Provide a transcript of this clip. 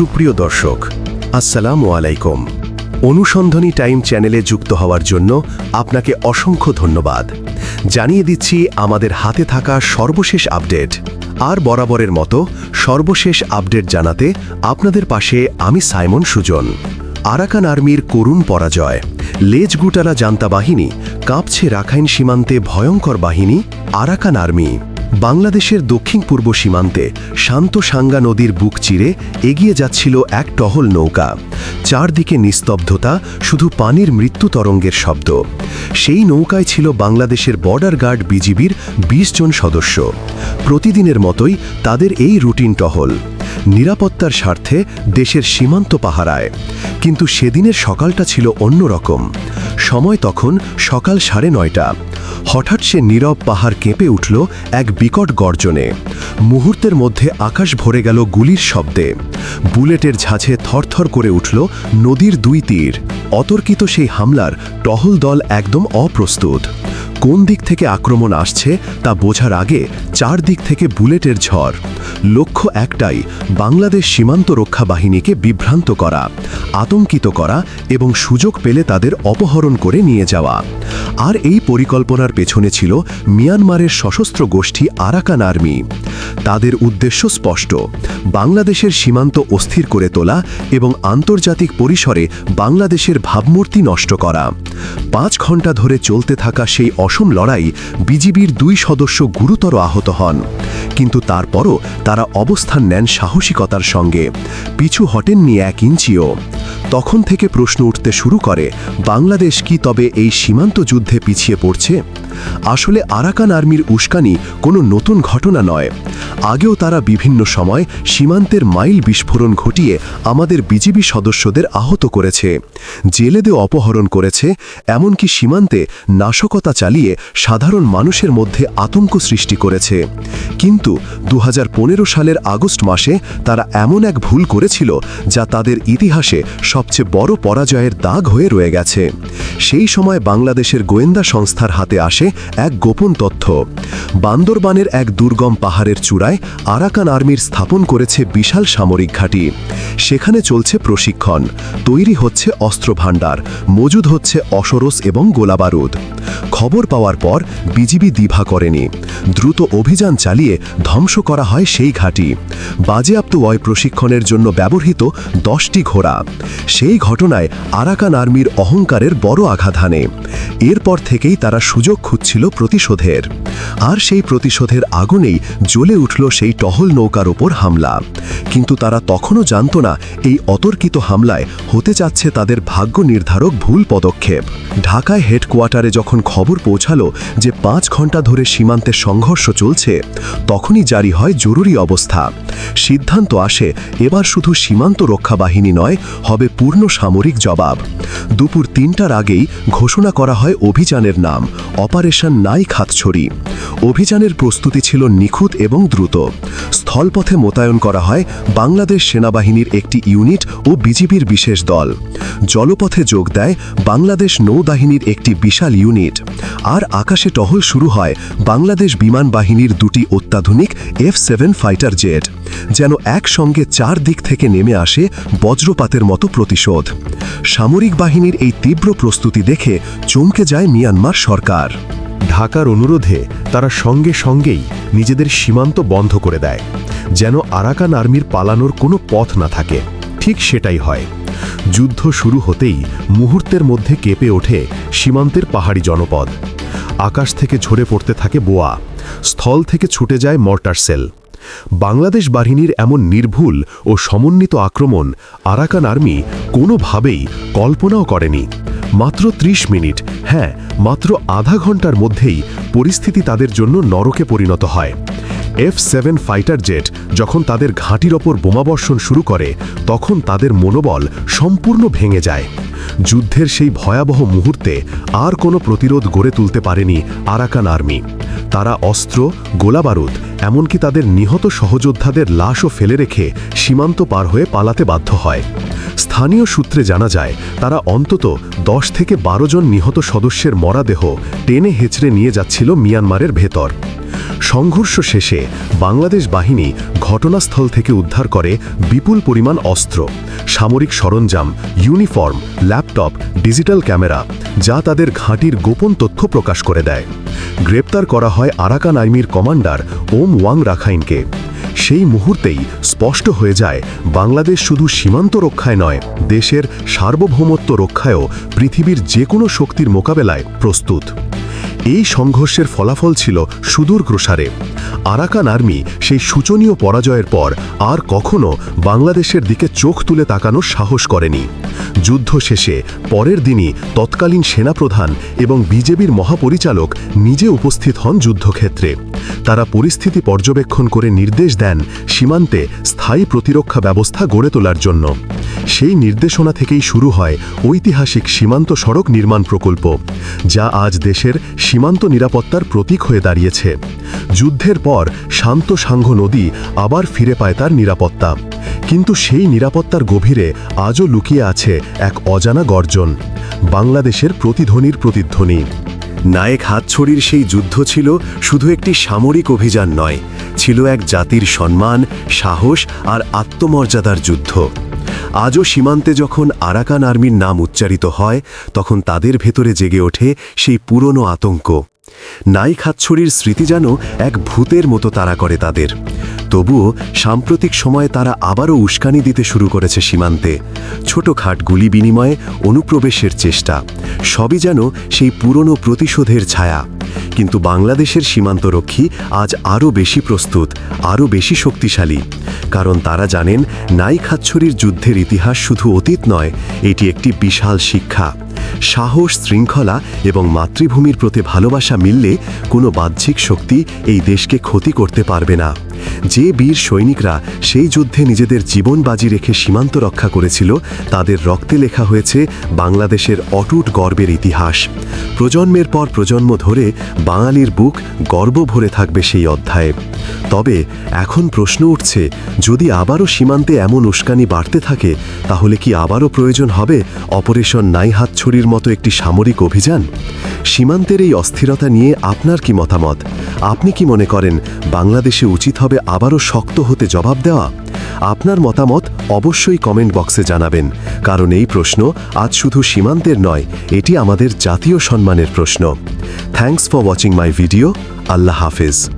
সুপ্রিয় দর্শক, আসসালামু আলাইকুম। অনুসন্ধানী টাইম চ্যানেলে যুক্ত হওয়ার জন্য আপনাকে অসংখ্য ধন্যবাদ। জানিয়ে দিচ্ছি, আমাদের হাতে থাকা সর্বশেষ আপডেট। আর বরাবরের মতো সর্বশেষ আপডেট জানাতে আপনাদের পাশে আমি সাইমন সুজন। আরাকান আর্মির করুণ পরাজয়, লেজ লেজগুটারা জান্তা বাহিনী, কাঁপছে রাখাইন সীমান্তে ভয়ঙ্কর বাহিনী, আরাকান আর্মি। বাংলাদেশের দক্ষিণ পূর্ব সীমান্তে শান্ত সাঙ্গা নদীর বুক চিরে এগিয়ে যাচ্ছিল এক টহল নৌকা। চারদিকে নিস্তব্ধতা, শুধু পানির মৃত্যু তরঙ্গের শব্দ। সেই নৌকায় ছিল বাংলাদেশের বর্ডার গার্ড বিজিবির ২০ জন সদস্য। প্রতিদিনের মতোই তাদের এই রুটিন টহল। নিরাপত্তার স্বার্থে দেশের সীমান্ত পাহারায়। কিন্তু সেদিনের সকালটা ছিল অন্যরকম। সময় তখন সকাল সাড়ে নয়টা। হঠাৎ সে নীরব পাহাড় কেঁপে উঠল এক বিকট গর্জনে। মুহূর্তের মধ্যে আকাশ ভরে গেল গুলির শব্দে। বুলেটের ঝাঁঝে থরথর করে উঠল নদীর দুই তীর। অতর্কিত সেই হামলার টহল দল একদম অপ্রস্তুত। কোন দিক থেকে আক্রমণ আসছে তা বোঝার আগে চার দিক থেকে বুলেটের ঝড়। লক্ষ্য একটাই, বাংলাদেশ সীমান্ত রক্ষা বাহিনীকে বিভ্রান্ত করা, আতঙ্কিত করা এবং সুযোগ পেলে তাদের অপহরণ করে নিয়ে যাওয়া। আর এই পরিকল্পনার পেছনে ছিল মিয়ানমারের সশস্ত্র গোষ্ঠী আরাকান আর্মি। তাদের উদ্দেশ্য স্পষ্ট, বাংলাদেশের সীমান্ত অস্থির করে তোলা এবং আন্তর্জাতিক পরিসরে বাংলাদেশের ভাবমূর্তি নষ্ট করা। পাঁচ ঘণ্টা ধরে চলতে থাকা সেই অসম লড়াই বিজিবির দুই সদস্য গুরুতর আহত হন। কিন্তু তারপরও তারা অবস্থান নেন সাহসিকতার সঙ্গে। পিছু হটেননি এক ইঞ্চিও। তখন থেকে প্রশ্ন উঠতে শুরু করে, বাংলাদেশ কি তবে এই সীমান্ত যুদ্ধে পিছিয়ে পড়ছে? আসলে আরাকান আর্মির উস্কানি কোনো নতুন ঘটনা নয়। আগেও তারা বিভিন্ন সময় সীমান্তের মাইল বিস্ফোরণ ঘটিয়ে আমাদের বিজিবি সদস্যদের আহত করেছে জেলেদেও অপহরণ করেছে, এমনকি সীমান্তে নাশকতা চালিয়ে সাধারণ মানুষের মধ্যে আতঙ্ক সৃষ্টি করেছে। কিন্তু দু হাজার পনেরো সালের আগস্ট মাসে তারা এমন এক ভুল করেছিল যা তাদের ইতিহাসে সবচেয়ে বড় পরাজয়ের দাগ হয়ে রয়ে গেছে। সেই সময় বাংলাদেশের গোয়েন্দা সংস্থার হাতে আসে এক গোপন তথ্য। বান্দরবানের এক দুর্গম পাহাড়ের চূড়ায় আরাকান আর্মির স্থাপন করেছে বিশাল সামরিক ঘাঁটি। সেখানে চলছে প্রশিক্ষণ। তৈরি হচ্ছে অস্ত্রভাণ্ডার, মজুদ হচ্ছে অসরস এবং গোলাবারুদ। খবর পাওয়ার পর বিজিবি দ্বিভা করেনি। দ্রুত অভিযান চালিয়ে ধ্বংস করা হয় সেই ঘাঁটি। বাজেয়াপ্ত ওয় প্রশিক্ষণের জন্য ব্যবহৃত দশটি ঘোড়া। সেই ঘটনায় আরাকান আর্মির অহংকারের বড় আঘাত হানে। এরপর থেকেই তারা সুযোগ খুঁজছিল প্রতিশোধের। আর সেই প্রতিশোধের আগুনেই জ্বলে উঠল সেই টহল নৌকার ওপর হামলা। কিন্তু তারা তখনও জানত না এই অতর্কিত হামলায় হতে যাচ্ছে তাদের ভাগ্য নির্ধারক ভুল পদক্ষেপ। ঢাকায় হেডকোয়ার্টারে যখন খবর পৌঁছালো যে পাঁচ ঘণ্টা ধরে সীমান্তে সংঘর্ষ চলছে তখনই জারি হয় জরুরি অবস্থা। সিদ্ধান্ত আসে, এবার শুধু সীমান্ত রক্ষা বাহিনী নয়, হবে পূর্ণ সামরিক জবাব। দুপুর তিনটার আগেই ঘোষণা করা হয় অভিযানের নাম, অপারেশন নাই খাতছড়ি অভিযানের প্রস্তুতি ছিল নিখুঁত এবং দ্রুত। স্থলপথে মোতায়েন করা হয় বাংলাদেশ সেনাবাহিনীর একটি ইউনিট ও বিজিবির বিশেষ দল। জলপথে যোগ দেয় বাংলাদেশ নৌবাহিনীর একটি বিশাল ইউনিট। আর আকাশে টহল শুরু হয় বাংলাদেশ বিমান বাহিনীর দুটি অত্যাধুনিক এফ সেভেন ফাইটার জেট, যেন একসঙ্গে চার দিক থেকে নেমে আসে বজ্রপাতের মতো প্রতিশোধ। সামরিক বাহিনীর এই তীব্র প্রস্তুতি দেখে চমকে যায় মিয়ানমার সরকার। ঢাকার অনুরোধে তারা সঙ্গে সঙ্গেই নিজেদের সীমান্ত বন্ধ করে দেয়, যেন আরাকান আর্মির পালানোর কোনো পথ না থাকে। ঠিক সেটাই হয়। যুদ্ধ শুরু হতেই মুহূর্তের মধ্যে কেঁপে ওঠে সীমান্তের পাহাড়ি জনপদ। আকাশ থেকে ঝরে পড়তে থাকে বোয়া। স্থল থেকে ছুটে যায় মর্টার সেল। বাংলাদেশ বাহিনীর এমন নির্ভুল ও সমন্বিত আক্রমণ আরাকান আর্মি কোনোভাবেই কল্পনাও করেনি। মাত্র ৩০ মিনিট হ্যাঁ মাত্র আধা ঘণ্টার মধ্যেই পরিস্থিতি তাদের জন্য নরকে পরিণত হয়। এফ সেভেন ফাইটার জেট যখন তাদের ঘাঁটির ওপর বোমাবর্ষণ শুরু করে, তখন তাদের মনোবল সম্পূর্ণ ভেঙে যায়। যুদ্ধের সেই ভয়াবহ মুহূর্তে আর কোনো প্রতিরোধ গড়ে তুলতে পারেনি আরাকান আর্মি। তারা অস্ত্র, গোলাবারুদ, এমনকি তাদের নিহত সহযোদ্ধাদের লাশও ফেলে রেখে সীমান্ত পার হয়ে পালাতে বাধ্য হয়। স্থানীয় সূত্রে জানা যায়, তারা অন্তত দশ থেকে বারো জন নিহত সদস্যের মরাদেহ টেনে হেঁচড়ে নিয়ে যাচ্ছিল মিয়ানমারের ভেতর। সংঘর্ষ শেষে বাংলাদেশ বাহিনী ঘটনাস্থল থেকে উদ্ধার করে বিপুল পরিমাণ অস্ত্র, সামরিক সরঞ্জাম, ইউনিফর্ম, ল্যাপটপ, ডিজিটাল ক্যামেরা, যা তাদের ঘাঁটির গোপন তথ্য প্রকাশ করে দেয়। গ্রেপ্তার করা হয় আরাকান আর্মির কমান্ডার ওম ওয়াং রাখাইনকে। সেই মুহূর্তেই স্পষ্ট হয়ে যায়, বাংলাদেশ শুধু সীমান্ত রক্ষায় নয়, দেশের সার্বভৌমত্ব রক্ষায়ও পৃথিবীর যে কোনো শক্তির মোকাবেলায় প্রস্তুত। এই সংঘর্ষের ফলাফল ছিল সুদূর প্রসারে আরাকান আর্মি সেই সূচনীয় পরাজয়ের পর আর কখনো বাংলাদেশের দিকে চোখ তুলে তাকানোর সাহস করেনি। যুদ্ধ শেষে পরের দিনই তৎকালীন সেনাপ্রধান এবং বিজেপির মহাপরিচালক নিজে উপস্থিত হন যুদ্ধক্ষেত্রে। তারা পরিস্থিতি পর্যবেক্ষণ করে নির্দেশ দেন সীমান্তে স্থায়ী প্রতিরক্ষা ব্যবস্থা গড়ে তোলার জন্য। সেই নির্দেশনা থেকেই শুরু হয় ঐতিহাসিক সীমান্ত সড়ক নির্মাণ প্রকল্প, যা আজ দেশের সীমান্ত নিরাপত্তার প্রতীক হয়ে দাঁড়িয়েছে। যুদ্ধের পর শান্ত সাঙ্গ নদী আবার ফিরে পায় তার নিরাপত্তা। কিন্তু সেই নিরাপত্তার গভীরে আজও লুকিয়ে আছে এক অজানা গর্জন, বাংলাদেশের প্রতিধ্বনির প্রতিধ্বনি। নায়েক হাতছড়ির সেই যুদ্ধ ছিল শুধু একটি সামরিক অভিযান নয়, ছিল এক জাতির সম্মান, সাহস আর আত্মমর্যাদার যুদ্ধ। আজও সীমান্তে যখন আরাকান আর্মির নাম উচ্চারিত হয়, তখন তাদের ভেতরে জেগে ওঠে সেই পুরনো আতঙ্ক। নাইক হাতছড়ির স্মৃতি যেন এক ভূতের মতো তাড়া করে তাদের। তবুও সাম্প্রতিক সময়ে তারা আবারও উস্কানি দিতে শুরু করেছে সীমান্তে। ছোটখাট গুলি বিনিময়ে অনুপ্রবেশের চেষ্টা। সবই যেন সেই পুরনো প্রতিশোধের ছায়া। কিন্তু বাংলাদেশের সীমান্তরক্ষী আজ আরও বেশি প্রস্তুত, আরও বেশি শক্তিশালী। কারণ তারা জানেন, নাই খাচ্ছরির যুদ্ধের ইতিহাস শুধু অতীত নয়, এটি একটি বিশাল শিক্ষা। সাহস, শৃঙ্খলা এবং মাতৃভূমির প্রতি ভালোবাসা মিললে কোনো বাহ্যিক শক্তি এই দেশকে ক্ষতি করতে পারবে না। যে বীর সৈনিকরা সেই যুদ্ধে নিজেদের জীবন বাজি রেখে সীমান্ত রক্ষা করেছিল, তাদের রক্তে লেখা হয়েছে, বাংলাদেশের অটুট গর্বের ইতিহাস। প্রজন্মের পর প্রজন্ম ধরে বাঙালির বুক গর্ব ভরে থাকবে সেই অধ্যায়ে। তবে এখন প্রশ্ন উঠছে, যদি আবারও সীমান্তে এমন উস্কানি বাড়তে থাকে, তাহলে কি আবারও প্রয়োজন হবে অপারেশন নাই হাত ছড়ির মতো একটি সামরিক অভিযান? সীমান্তের এই অস্থিরতা নিয়ে আপনার কি মতামত? আপনি কি মনে করেন বাংলাদেশে উচিত হবে আবারও শক্ত হতে জবাব দেওয়া? আপনার মতামত অবশ্যই কমেন্ট বক্সে জানাবেন, কারণ এই প্রশ্ন আজ শুধু সীমান্তের নয়, এটি আমাদের জাতীয় সম্মানের প্রশ্ন। Thanks for watching my video, আল্লাহ হাফেজ।